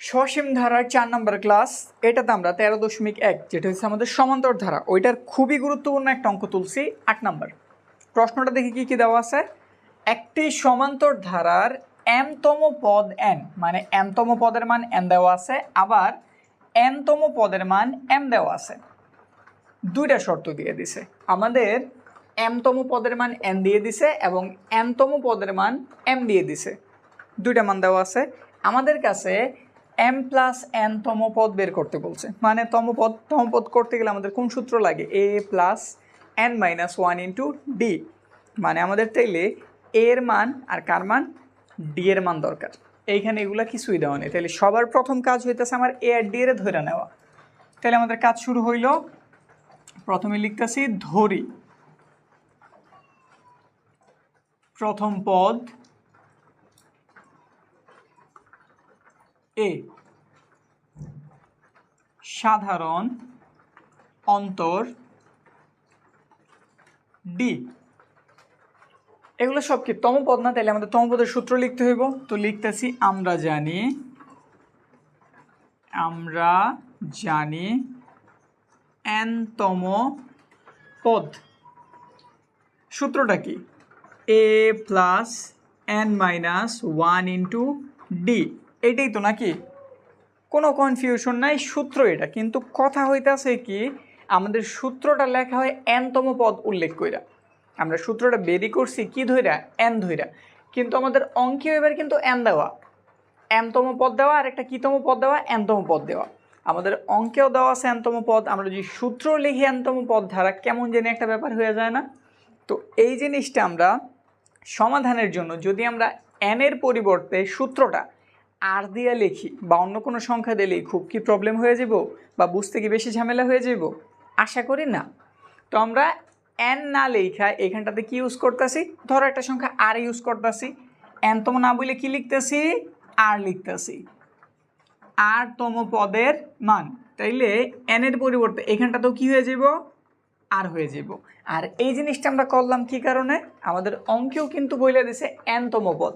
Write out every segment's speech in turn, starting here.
সসীম ধারার চার নম্বর ক্লাস এটাতে আমরা তেরো দশমিক এক, যেটা হচ্ছে আমাদের সমান্তর ধারা, ওইটার খুবই গুরুত্বপূর্ণ একটা অঙ্ক তুলছি আট নম্বর। প্রশ্নটা দেখি কি কি দেওয়া আছে? একটি সমান্তর ধারার এমতম পদ এন মানে এমতম পদের মান এন দেওয়া আছে, আবার এনতম পদের মান এম দেওয়া আছে। দুইটা শর্ত দিয়ে দিছে। আমাদের এমতম পদের মান এন দিয়ে দিছে এবং এমতম পদের মান এম দিয়ে দিছে। দুইটা মান দেওয়া আছে। আমাদের কাছে এম প্লাস এন তম পদ বের করতে বলছে। মানে তম পদ তম পদ করতে গেলে আমাদের কোন সূত্র লাগে? A plus N minus one into D মানে আমাদের তাইলে এর মান আর কার মান? ডি এর মান দরকার। এইখানে এগুলা কিছুই দেওয়া নেই। তাহলে সবার প্রথম কাজ হইতেছে আমার এ আর ডি এর ধরে নেওয়া। তাহলে আমাদের কাজ শুরু হইল, প্রথমে লিখতেছি ধরি। প্রথম পদ এ। সাধারণ অন্তর ডি। এগুলো সব কি তমপদ না? তাহলে আমাদের তমপদের সূত্র লিখতে হইব। তো লিখতেছি, আমরা জানি আমরা জানি এনতম পদ। সূত্রটা কি? A plus N minus one into D এটাই তো নাকি? কোনো কনফিউশন নাই, সূত্র এটা। কিন্তু কথা হইতাছে কি, আমাদের সূত্রটা লেখা হয় এনতম পদ উল্লেখ কইরা। আমরা সূত্রটা বেরি করছি কি ধইরা? এন ধইরা। কিন্তু আমাদের অঙ্কে এবার কিন্তু এন দেওয়া। এমতম পদ দেওয়া আর একটা কিতম পদ দেওয়া? এনতম পদ দেওয়া। আমাদের অঙ্কেও দেওয়া আছে এনতম পদ। আমরা যদি সূত্র লিখি এনতম পদ ধারা, কেমন জানি একটা ব্যাপার হয়ে যায় না? তো এই জিনিসটা আমরা সমাধানের জন্য যদি আমরা এনের পরিবর্তে সূত্রটা আর দিয়ে লিখি বা অন্য কোনো সংখ্যা দিয়ে লিখি। খুব কি প্রবলেম হয়ে যাব? বা বুঝতে কি বেশি ঝামেলা হয়ে যাব? আশা করি না। তো আমরা এন না লেখা এখানটাতে কি ইউজ করতেছি? ধরো একটা সংখ্যা আর ইউজ করতেছি। এন তম না বলে কি লিখতেছি? আর লিখতেছি। আর তম পদের মান। তাইলে এর পরিবর্তে এখানটাতেও কি হয়ে যাব? আর হয়ে যাব। আর এই জিনিসটা আমরা করলাম কি কারণে? আমাদের অঙ্কেও কিন্তু বলে দিছে এনতম পদ।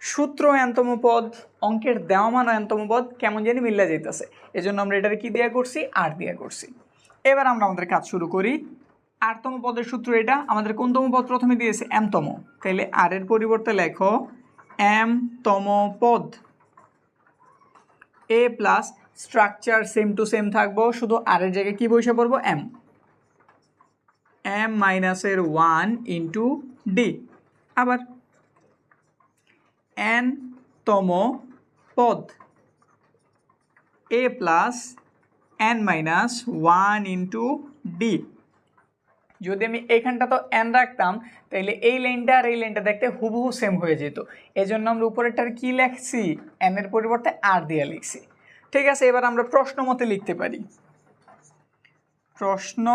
সূত্র এনতম পদ, অঙ্কের দেওয়া মান এনতম পদ কেমন জানি মিল্লা যাইতেছে। এজন্য আমরা এটার কি দেয়া করছি? আর দিয়া করছি। এবার আমরা আমাদের কাজ শুরু করি। আরতম পদের সূত্র এটা। আমাদের কোনতম পদ প্রথমে দিয়েছে? এমতম তাইলে আর এর পরিবর্তে লেখো এম তম পদ। A plus structure same to same থাকব। শুধু আর এর জায়গায় কি বসে পড়ব? এম। এম মাইনাসের ওয়ান ইন্টু ডি। আবার এন তম পদ। A plus N minus one into D. যদি আমি এইখানটা তো এন রাখতাম তাহলে এই লাইনটা আর এই লাইনটা দেখতে হুবহু সেম হয়ে যেত। এই জন্য আমরা উপরেরটার কী লিখছি? এন এর পরিবর্তে আর দিয়ে লিখছি। ঠিক আছে, এবার আমরা প্রশ্ন মতে লিখতে পারি। প্রশ্ন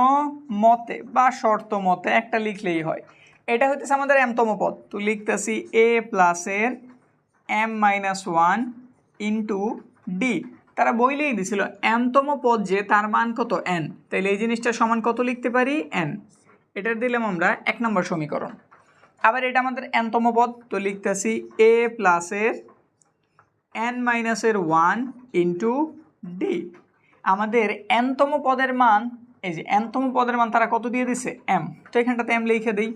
মতে বা শর্ত মতে একটা লিখলেই হয়। এটা হইতেছে আমাদের এমতম পদ। তো লিখতেছি এ প্লাসের M minus one into D তারা বইলেই দিছিল এমতম পদ যে, তার মান কত? এন তাইলে এই জিনিসটা সমান কত লিখতে পারি? এন এটা দিলাম আমরা এক নম্বর সমীকরণ। আবার এটা আমাদের এনতম পদ, তো লিখতেছি এ প্লাসের এন মাইনাসের ওয়ান ইন্টু ডি আমাদের এনতম পদের মান, এই যে এনতম পদের মান তারা কত দিয়ে দিছে? এম তো এখানটাতে এম লিখে দিই।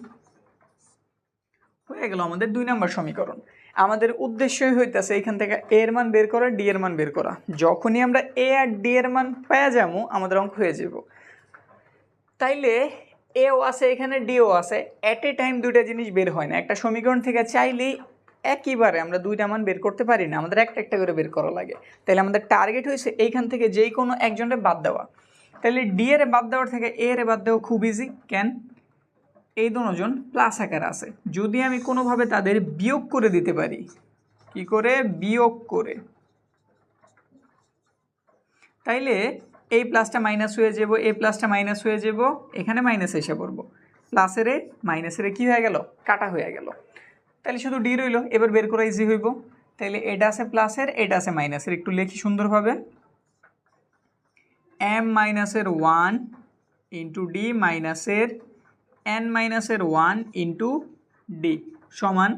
হয়ে গেল আমাদের দুই নম্বর সমীকরণ। আমাদের উদ্দেশ্যই হইতেছে এখান থেকে এ এর মান বের করা, ডি এর মান বের করা। যখনই আমরা এ আর ডি এর মান পেয়ে যাব, আমাদের অঙ্ক হয়ে যাব। তাইলে এও আছে, এখানে ডিও আছে। অ্যাট এ টাইম দুইটা জিনিস বের হয় না। একটা সমীকরণ থেকে চাইলেই একইবারে আমরা দুইটা মান বের করতে পারি না। আমাদের একটা একটা করে বের করা লাগে। তাহলে আমাদের টার্গেট হয়েছে এইখান থেকে যেই কোনো একজনের বাদ দেওয়া। তাহলে ডি এর বাদ দেওয়ার থেকে এ এর বাদ দেওয়া খুব ইজি কেন? এই দুজন প্লাস আকার আছে। যদি আমি কোনোভাবে তাদের বিয়োগ করে দিতে পারি, কি করে? বিয়োগ করে। তাইলে এই প্লাসটা মাইনাস হয়ে যাব, এই প্লাসটা মাইনাস হয়ে যাব, এখানে মাইনাস এসে পড়ব। প্লাসের মাইনাসের কি হয়ে গেল? কাটা হয়ে গেল। তাহলে শুধু ডি রইল, এবার বের করা ইজি হইব। তাইলে এটা আছে প্লাসের এটা আছে মাইনাসের একটু লেখি সুন্দরভাবে। এম মাইনাসের ওয়ান ইন্টু ডি মাইনাসের এন মাইনাসের ওয়ান ইন্টু ডি সমান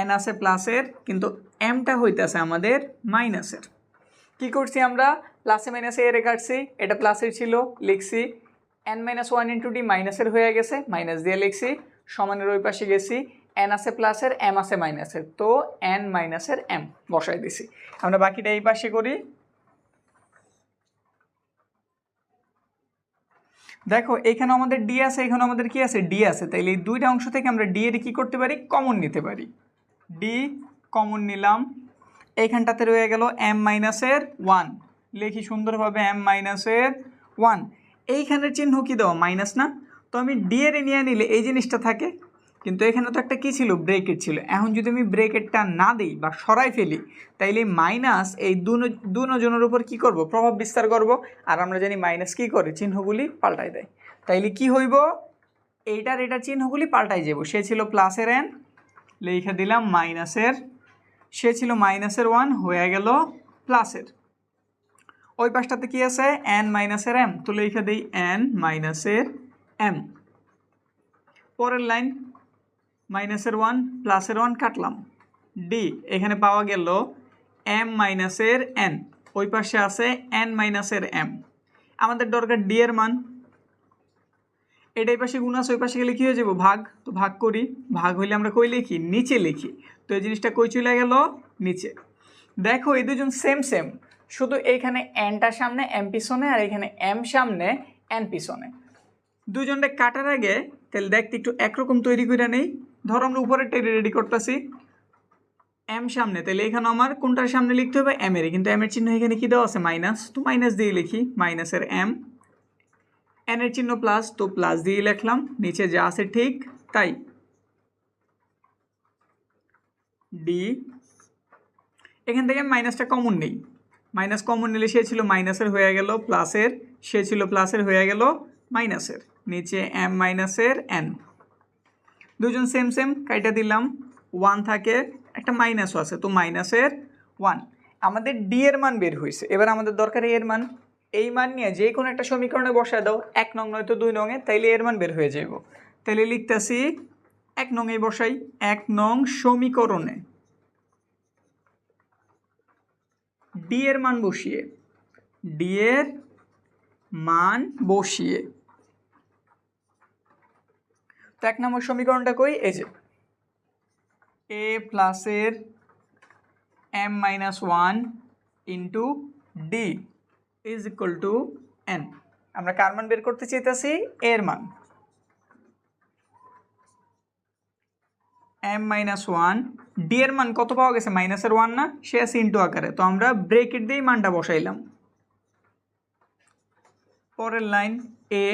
এন আছে প্লাসের কিন্তু এমটা হইতেছে আমাদের মাইনাসের কি করছি আমরা? প্লাসে মাইনাসে এর কাটছি এটা প্লাসের ছিল, লিখছি N minus one into D মাইনাসের হয়ে গেছে মাইনাস দিয়ে লিখছি, সমানের ওই পাশে গেছি এন আছে প্লাসের এম আছে মাইনাসের তো এন মাইনাসের এম বসাই দিছি। আমরা বাকিটা এই পাশে করি। দেখো এখানে আমাদের ডি আছে এখানে আমাদের কি আছে? ডি আছে। তাইলে এই দুইটা অংশ থেকে আমরা ডি এর কি করতে পারি? কমন নিতে পারি। ডি কমন নিলাম। এইখানটাতে রয়ে গেল এম মাইনাসের ওয়ান লেখি সুন্দরভাবে এম মাইনাসের ওয়ান এইখানের চিহ্ন কি দেওয়া মাইনাস না? তো আমি ডি এর নিয়ে নিলে এই জিনিসটা থাকে। কিন্তু এখানে তো একটা কী ছিল? ব্রেকেট ছিল। এখন যদি আমি ব্রেকেটটা না দিই বা সরাই ফেলি, তাইলে মাইনাস এই দু জনের উপর কি করব? প্রভাব বিস্তার করব। আর আমরা জানি মাইনাস কি করে? চিহ্নগুলি পাল্টাই দেয়। তাইলে কি হইব? এইটার এটা চিহ্নগুলি পাল্টাই যাব সে ছিল প্লাসের এন লিখে দিলাম মাইনাসের সে ছিল মাইনাসের ওয়ান হয়ে গেল প্লাসের ওই পাশটাতে কি আছে? এন মাইনাসের এম তো লিখে দিই এন মাইনাসের এম পরের লাইন মাইনাসের ওয়ান প্লাসের ওয়ান কাটলাম। ডি, এখানে পাওয়া গেল এম মাইনাসের এন। ওই পাশে আছে এন মাইনাসের এম। আমাদের দরকার ডি এর মান। এটাই পাশে গুণ আছে, ওই পাশে গেলে কী হয়ে যাব? ভাগ। তো ভাগ করি। ভাগ হইলে আমরা কই লিখি? নিচে লিখি। তো এই জিনিসটা কই চলে গেল? নিচে। দেখো, এই দুজন সেম সেম শুধু এইখানে এনটা সামনে, এম পিছনে, আর এখানে এম সামনে, এন পিছনে। দুজনটা কাটার আগে, তাহলে দেখতে একটু একরকম তৈরি করে নেই। ধরো আমরা টেরে রেডি করতেছি। এম সামনে তাহলে এখানে আমার কোনটার সামনে লিখতে হবে? এম এর কিন্তু এম এর চিহ্ন এখানে কি দেওয়া আছে? মাইনাস তো মাইনাস দিয়ে লিখি মাইনাসের এম এন এর চিহ্ন প্লাস তো প্লাস দিয়ে লিখলাম, নিচে যা আছে ঠিক তাই। ডি এখান থেকে মাইনাসটা কমন নেই। মাইনাস কমন নিলে সে ছিল মাইনাসের হয়ে গেল প্লাসের সে ছিল প্লাসের হয়ে গেল মাইনাসের নিচে এম মাইনাসের এন দুজন সেম সেম কাইটা দিলাম। ওয়ান থাকে, একটা মাইনাসও আছে, তো মাইনাসের ওয়ান আমাদের ডি এর মান বের হয়েছে। এবার আমাদের দরকার এর মান। এই মান নিয়ে যে কোনো একটা সমীকরণে বসায় দাও, এক নং নয়তো দুই নঙে, তাইলে এর মান বের হয়ে যাব তাইলে লিখতেছি, এক নঙে বসাই, এক নং সমীকরণে। ডি এর মান বসিয়ে ডি এর মান বসিয়ে। তো এক নম্বর সমীকরণটা কই? এই যে। এ প্লাসের M minus one into D is equal to N আমরা কার মান বের করতে চাইতেছি? এর মান। এম মাইনাস ওয়ান ডি এর মান কত পাওয়া গেছে? মাইনাসের ওয়ান না? সে আছে ইন্টু আকারে। তো আমরা ব্রেকেট দিয়েই মানটা বসাইলাম। পরের লাইন এ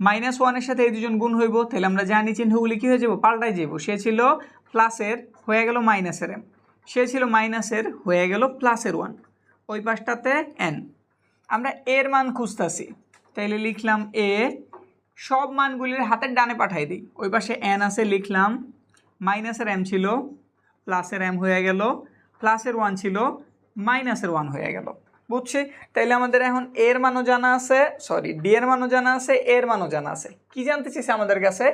মাইনাস ওয়ানের সাথে এই দুজন গুণ হইব, তাহলে আমরা জানি চিহ্নগুলি কী হয়ে যাব? পাল্টাই যাব সে ছিল প্লাসের হয়ে গেল মাইনাসের এম সে ছিল মাইনাসের হয়ে গেল প্লাসের ওয়ান ওই পাশটাতে এন আমরা এর মান খুঁজতেছি। তাইলে লিখলাম এ সব মানগুলির হাতের ডানে পাঠাই দিই। ওই পাশে এন আছে, লিখলাম মাইনাসের এম ছিল প্লাসের এম হয়ে গেল প্লাসের ওয়ান ছিল মাইনাসের ওয়ান হয়ে গেল। বুঝছি? তাইলে আমাদের এখন এর মানও জানা আছে সরি ডি এর মানও জানা আছে এর মানও জানা আছে। কি জানতে চাইছে আমাদের কাছে?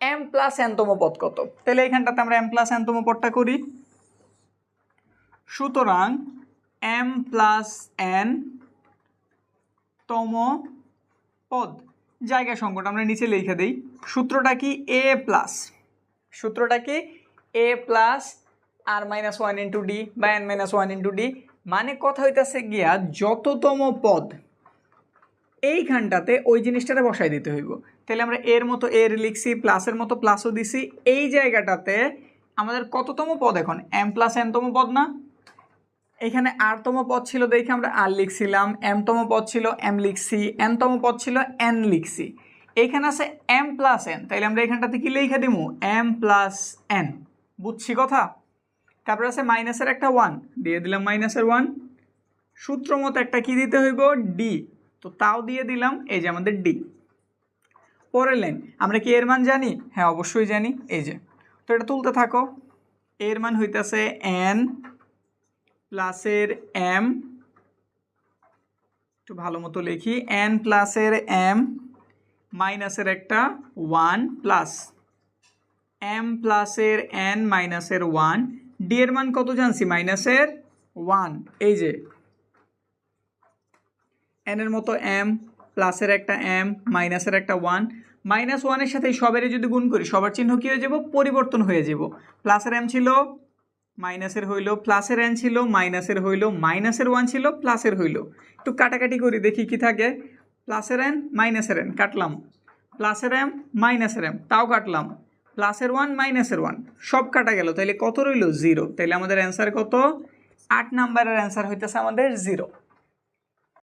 এম প্লাস এনতম পদ কত? তাহলে এখানটাতে আমরা এম প্লাস এনতম পদটা করি। সুতরাং এম প্লাস এন তম পদ। জায়গা সংকট আমরা নিচে লিখে দিই। সূত্রটা কি? এ প্লাস সূত্রটা কি? এ প্লাস আর মাইনাস ওয়ান ইন্টু ডি বা N minus one into D মানে কথা হইতাছে গিয়া যততম পদ এইখানটাতে ওই জিনিসটাতে বসাই দিতে হইব। তাহলে আমরা এর মতো এর লিখছি প্লাসের মতো প্লাসও দিছি। এই জায়গাটাতে আমাদের কততম পদ এখন? এম প্লাস এনতম পদ না? এখানে আরতম পদ ছিল দেখে আমরা আর লিখছিলাম এমতম পদ ছিল এম লিখছি এনতম পদ ছিল এন লিখছি। এইখানে আছে এম প্লাস এন তাইলে আমরা এখানটাতে কি লিখে দিব এম প্লাস এন বুঝছি কথা? তারপর আছে মাইনাসের একটা ওয়ান দিয়ে দিলাম মাইনাসের ওয়ান সূত্র মতো একটা কি দিতে হইব? ডি তো তাও দিয়ে দিলাম এই যে আমাদের ডি পরের লাইন আমরা কি এর মান জানি? হ্যাঁ অবশ্যই জানি। এই যে। তো এটা তুলতে থাকো। এর মান হইতেছে এন প্লাসের এম একটু ভালো মতো লিখি। এন প্লাসের এম মাইনাসের একটা ওয়ান প্লাস এম প্লাসের এন মাইনাসের ওয়ান ডি এর মান কত জানছি? মাইনাসের ওয়ান এই যে এনের মতো এম প্লাসের একটা এম মাইনাসের একটা ওয়ান মাইনাস ওয়ানের সাথে সবের যদি গুণ করি, সবার চিহ্ন কী হয়ে যাব? পরিবর্তন হয়ে যাব। প্লাসের এম ছিল মাইনাসের হইল প্লাসের এন ছিল মাইনাসের হইল মাইনাসের ওয়ান ছিল প্লাসের হইল। একটু কাটাকাটি করি, দেখি কি থাকে। প্লাসের এন মাইনাসের এন কাটলাম। প্লাসের এম মাইনাসের এম তাও কাটলাম। প্লাসের ওয়ান মাইনাসের ওয়ান সব কাটা গেল তাহলে কত রইল? জিরো তাহলে আমাদের অ্যান্সার কত? আট নাম্বারের অ্যান্সার হইতেছে আমাদের জিরো